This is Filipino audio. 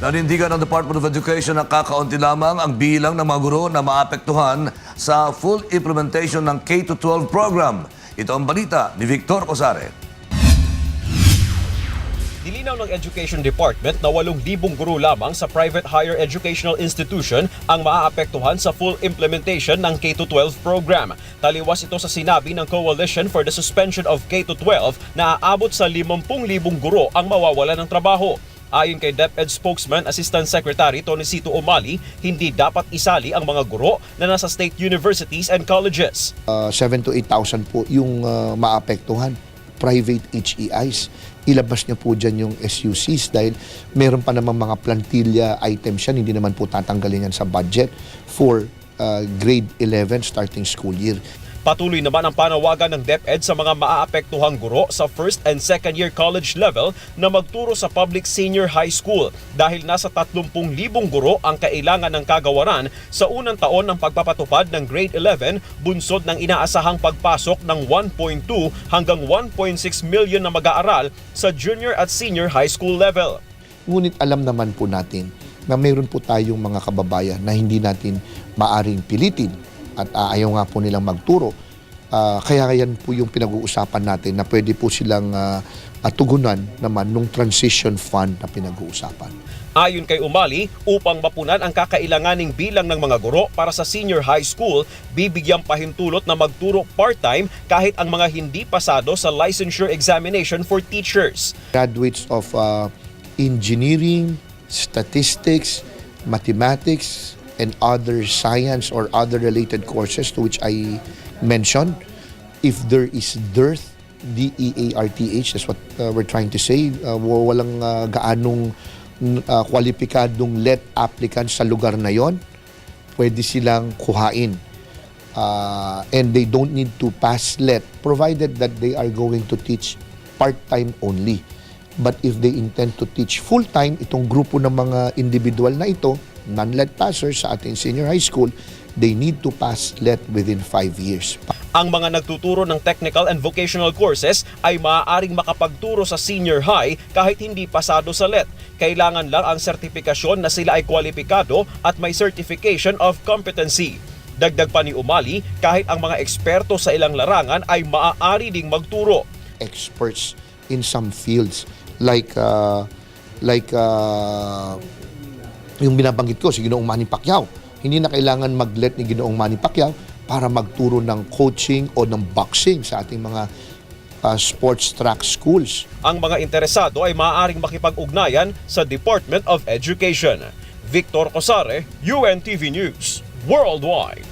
Nanindigan ng Department of Education na kakaunti lamang ang bilang ng mga guro na maapektuhan sa full implementation ng K-12 program. Ito ang balita ni Victor Cosare. Dilinaw ng Education Department na 8,000 guro lamang sa private higher educational institution ang maaapektuhan sa full implementation ng K-12 program. Taliwas ito sa sinabi ng Coalition for the Suspension of K-12 na aabot sa 50,000 guro ang mawawala ng trabaho. Ayon kay DepEd spokesman Assistant Secretary Tony Cito Omali, hindi dapat isali ang mga guro na nasa state universities and colleges. uh, 7 to 8,000 po yung uh, maapektuhan private HEIs. Ilabas niyo po dyan yung SUCs dahil meron pa naman mga plantilla items yan, hindi naman po tatanggalin yan sa budget for uh, grade 11 starting school year. Patuloy naman ang panawagan ng DepEd sa mga maaapektuhang guro sa first and second year college level na magturo sa public senior high school dahil nasa 30,000 guro ang kailangan ng kagawaran sa unang taon ng pagpapatupad ng grade 11 bunsod ng inaasahang pagpasok ng 1.2 hanggang 1.6 million na mag-aaral sa junior at senior high school level. Ngunit alam naman po natin na mayroon po tayong mga kababayan na hindi natin maaring pilitin at ah, ayaw nga po nilang magturo. Ah, kaya yan po yung pinag-uusapan natin na pwede po silang ah, ah, tugunan naman nung transition fund na pinag-uusapan. Ayon kay Umali, upang mapunan ang kakailanganing bilang ng mga guro para sa senior high school, bibigyang pahintulot na magturo part-time kahit ang mga hindi pasado sa licensure examination for teachers. Graduates of ah, engineering, statistics, mathematics, and other science or other related courses to which I mentioned, if there is dearth, D-E-A-R-T-H, that's what uh, we're trying to say, uh, wa- walang uh, gaanong uh, kwalipikadong let applicants sa lugar na yon, pwede silang kuhain. Uh, and they don't need to pass let provided that they are going to teach part-time only. But if they intend to teach full-time, itong grupo ng mga individual na ito, non-let passers sa ating senior high school, they need to pass let within 5 years. Ang mga nagtuturo ng technical and vocational courses ay maaaring makapagturo sa senior high kahit hindi pasado sa let. Kailangan lang ang sertifikasyon na sila ay kwalipikado at may certification of competency. Dagdag pa ni Umali, kahit ang mga eksperto sa ilang larangan ay maaari ding magturo. experts in some fields like uh, like uh, yung binabanggit ko si Ginoong Manny Pacquiao. Hindi na kailangan mag-let ni Ginoong Manny Pacquiao para magturo ng coaching o ng boxing sa ating mga uh, sports track schools. Ang mga interesado ay maaaring makipag-ugnayan sa Department of Education. Victor Cosare, UNTV News, Worldwide.